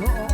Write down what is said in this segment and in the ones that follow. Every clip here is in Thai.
Oh.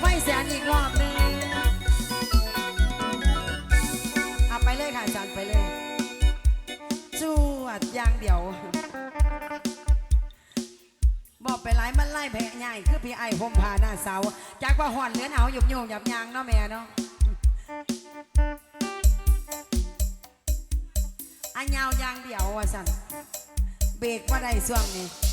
ไฟแสนอีกรอบหนึ่งเอาไปเลยค่ะอาจารย์ไปเลยจวดยางเดี่ยว บอกไปหลายมันไล่แพะใหญ่คือพี่ไอ้ผมพาหน้าเสาจากว่าห่อนเลือนเอาหยุบโยงหยับยางเนาะแม่เนาะอันยาวยางเดี่ยวว่ะสันเบรกว่าได้ช่วงนี้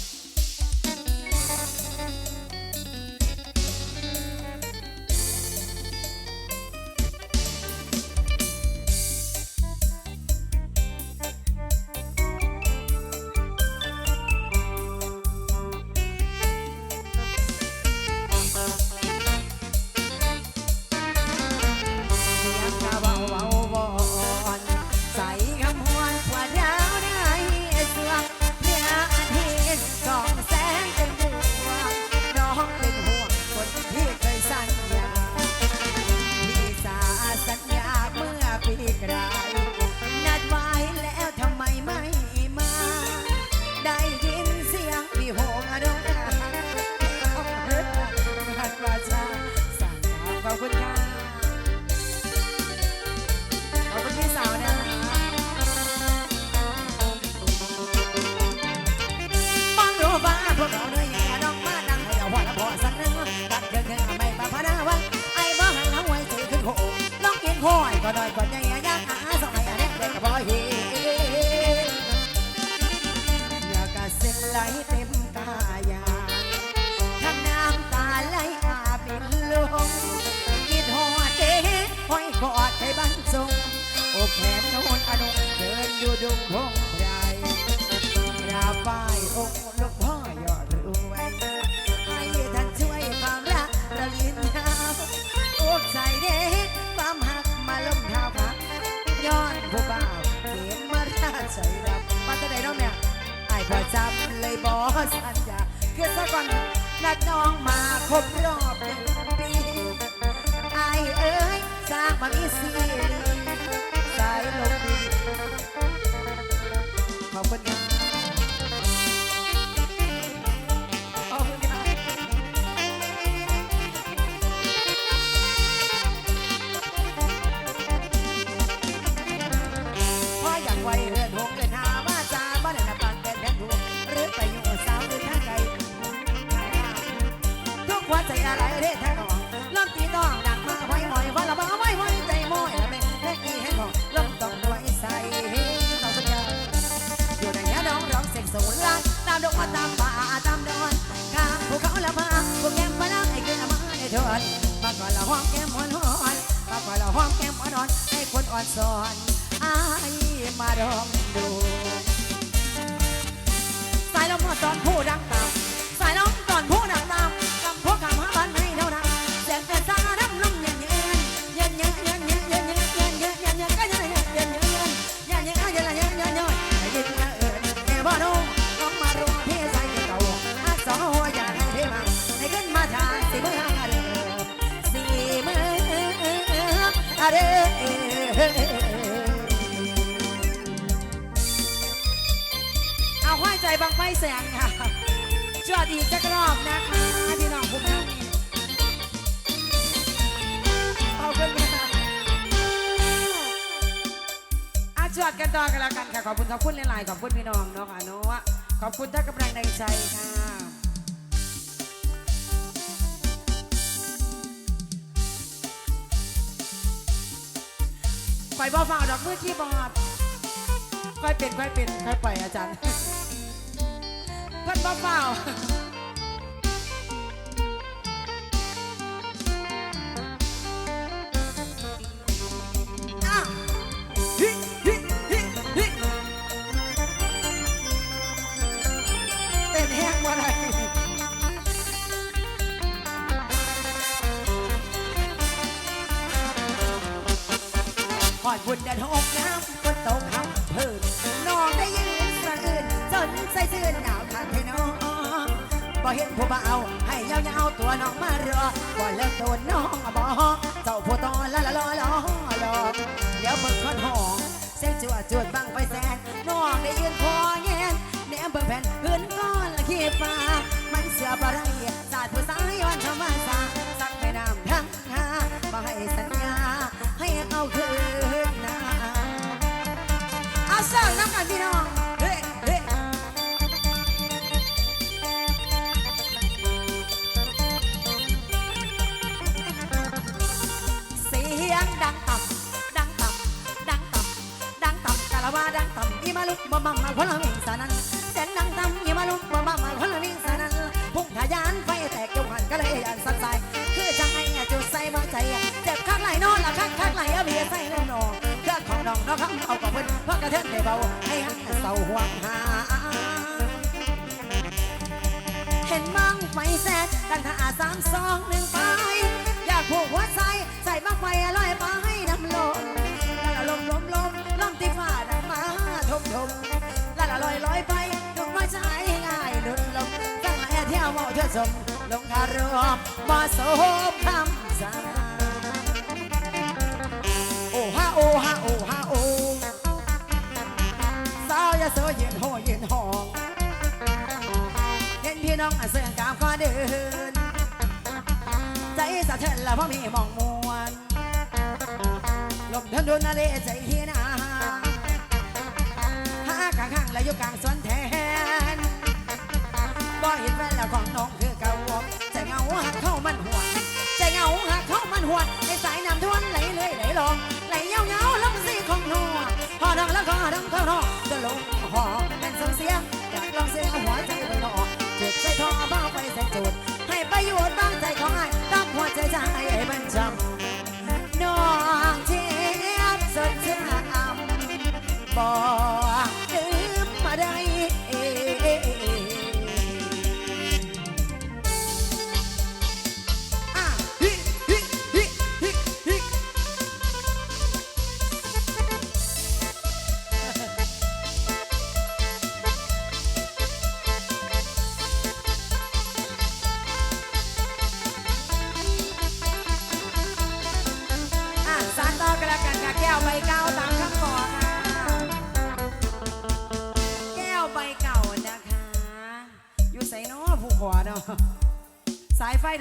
วันนัดน้องมาครบรอบหนึ่งปีไอเอ้ยสร้างมามีซีรีส์สายลมดีขอบคุณ রে บังไฟแสงค่ะจวดอีกสักรอบนะคะพี่น้องคุณนะเอาขึ้นมาอาจวดกันต่อกันแล้วกันค่ะ ขอบคุณขอบคุณหลายๆขอบคุณพี่น้องเนาะค่ะเนาะขอบคุณท่านกำลังในใจค่ะไปบ่ฝ่าดอกมือคีย์บอร์ดค่อยเป็นค่อยเป็นค่อยไปอาจารย์ เพิ่นบ่เฝ้าขอดบุญเดินหกน้ำบนตกะคำเพิ่นนองได้ยืนสะอื่นจนใจชื่นหนา บ่เห็นผู้บ่าวให้ยาวๆตัวน้องมารอบ่เลิกโดนน้องบ่เจ้าผู้ตอละละลอลอลอเดี๋ยวเบิ่งคนห้องเสียงจวดจวดบังไฟแสนน้องได้ยืนคอแงนแหนมเบิ่งแผ่นเพื่นก้อนละขี้ฟ้ามันเสือบ่ไรสาดผู้สายย้อนเข้ามาซาสักแม่น้ำทั้งหาบ่ให้สัญ มาบ่มัมมาคนละมิงสานันเสียงดังต่ำอีมาลุกบ่มัมมาคนละมิงสานันพุ่งทะยานไฟแตกยกหันก็เลยยันสั่นสายคือจังไงอะจุดใส่บ่ใจเจ็บข้างไหลนอนละข้างข้างไหลเอาเบียใส่แล้วนอนเครื่องของน้องน้องคำเอากับเพิ่นเพราะกระเทินได้เบาให้หันเศร้าห่วงหาเห็นมังไฟแสนตั้งท่าสามสองหนึ่งไปอยากผูกหัวใจ ทมละละลอยลอยไปลมน้อยใจง่ายหลุดลมตั้งแอเที่ยวเมาเที่ยวชมลงคารวมมาสมคำสาโอ้ฮาโอ้ฮาโอ้ฮาโอ้สาวยาโสยืนโหยืนหองเห็นพี่น้องเสื่องกามก็เดินใจสะเทือนละเพราะมีมองมวนลมทนดุนนาเลใจเฮียา ข้างข้างและอยู่กลางสวนแทนบ่เห็นแฟนแล้วของน้องคือเก่าใจเงาหักเข้ามันหวนใจเงาหักเข้ามันหวนในสายน้ำท่วนไหลเลยไหลลงไหลเงาเงาลงสีของนัวพอดังแล้วก็ดังเข้านอกจะลงหอเป็นส่งเสียงอยากลองเสียงหัวใจไปนอกจุดใจทอบ้าไปแสนจุดให้ประโยชน์บ้างใจของไอ้ตั้งหัวใจใจให้มันจำน้องเทียบสดชื่นอำบอก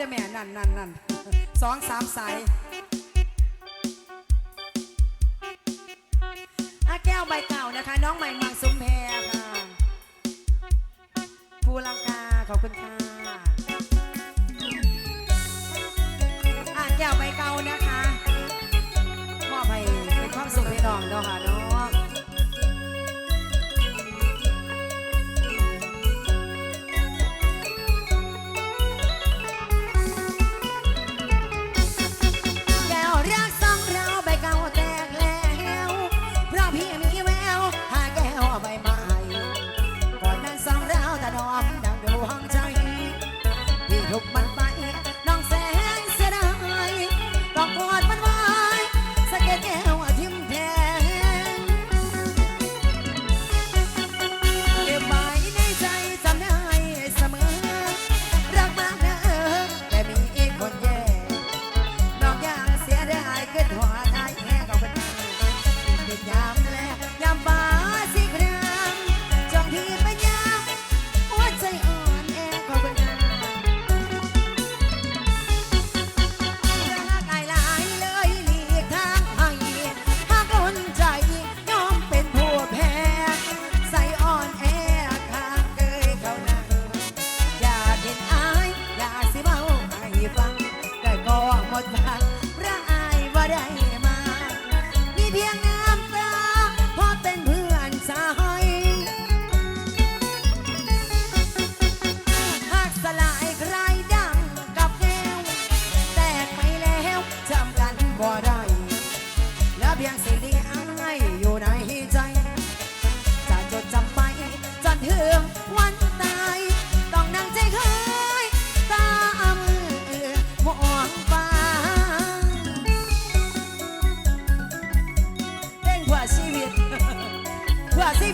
แม่นั่นนั่นนั่นสองสามสายอาแก้วใบเก่านะคะ น้องใหม่มังสุมแพรค่ะภูลังกาขอบคุณค่ะอาแก้วใบเก่านะคะมอบให้เป็นความสุขให้น้องเนาะค่ะเนาะ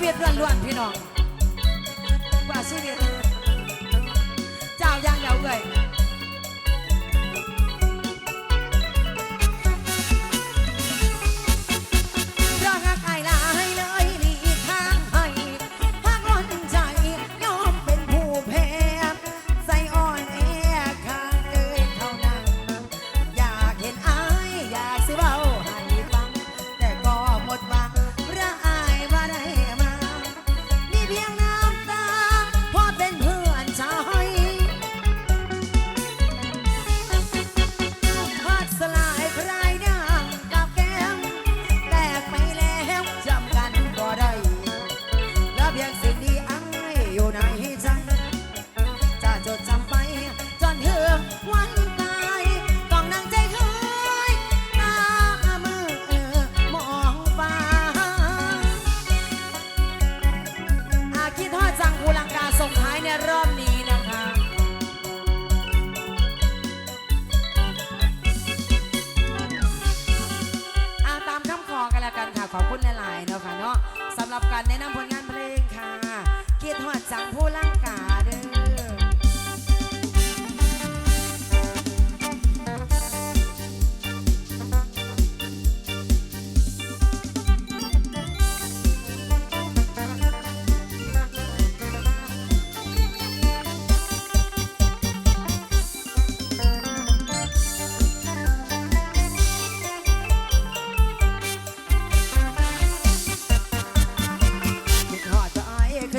วิตล้วนๆพี่น้องว่าชีวิต เจ้าย่างเดียวเลย อบการแนะนำผลงานเพลงค่ะคิดหอดสังผู้ลัง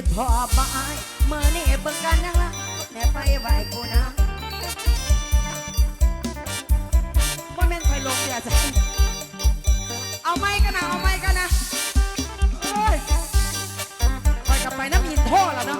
ขึ้พอบายเมื่อนี่เบิ่งกันยังละแม่ไปไหวกูนะบ่แม่นไปลงเดียวจะเอาไม้กันนะเอาไม้กันนะเอ้ยไปกับไปน้ำหินท่อแล้วเนาะ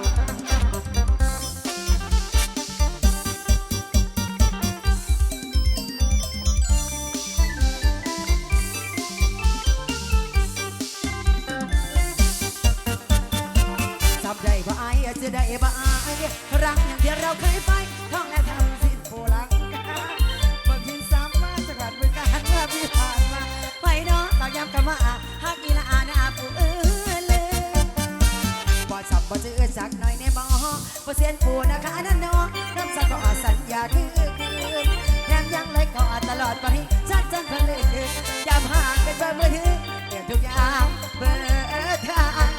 สักหน่อยในบ่อเบ่บ่เสียนปูนะคะนั่นเนาะน้ำสักก็สัญญาคือคืนแถมยังเลยก็ตลอดไปชัดจังเพลินอย่าห่านเป็นเบอร์มือถือเปลี่ยนทุกอย่างเบอร์ทาง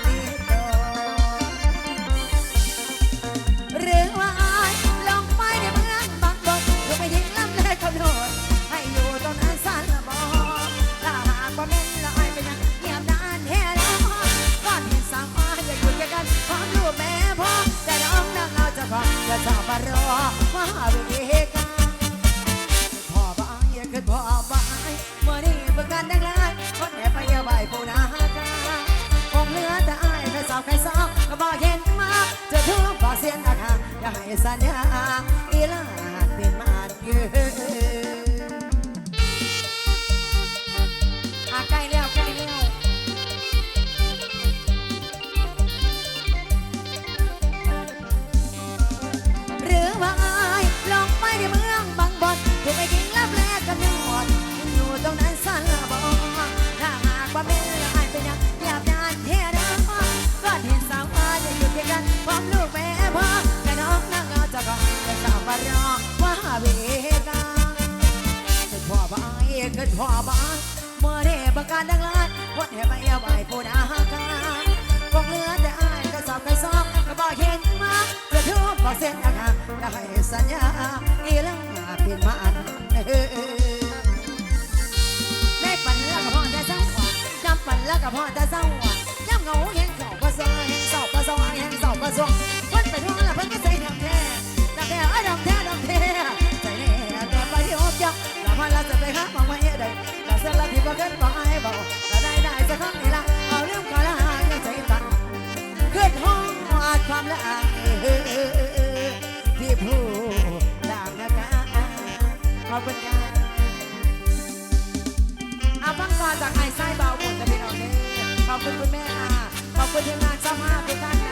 ำปั่นแล้วก็พ่อจะเศร้าหวานย่ำเหงาแห้งเข่าก็ซอยแห้งเศร้าก็ซอยแห้งเศร้าก็ซอยเพิ่นไปทั่วแล้วเพิ่นก็ใจดำแท้ดำแท้เอ้ดำแท้ดำแท้ใจแน่แต่ไปที่อบยักแล้วมันละจะไปหามาไม่ได้แต่เส้นละที่บ่เกินบ่ให้เบอกก็ได้ได้สักครั้งนี่ละเอาเรื่องก็ละยังใจตันขึ้นห้องอาจความละอายที่ผู้ด่างนะคะขอบคุณค่ะอาฟังก่อนจากไอ้ไส้เบาบุญกับพี่น้องเนี่ย ขอบคุณคุณแม่ค่ะ ขอบคุณทีมงานเจ้าภาพทุกท่านนะ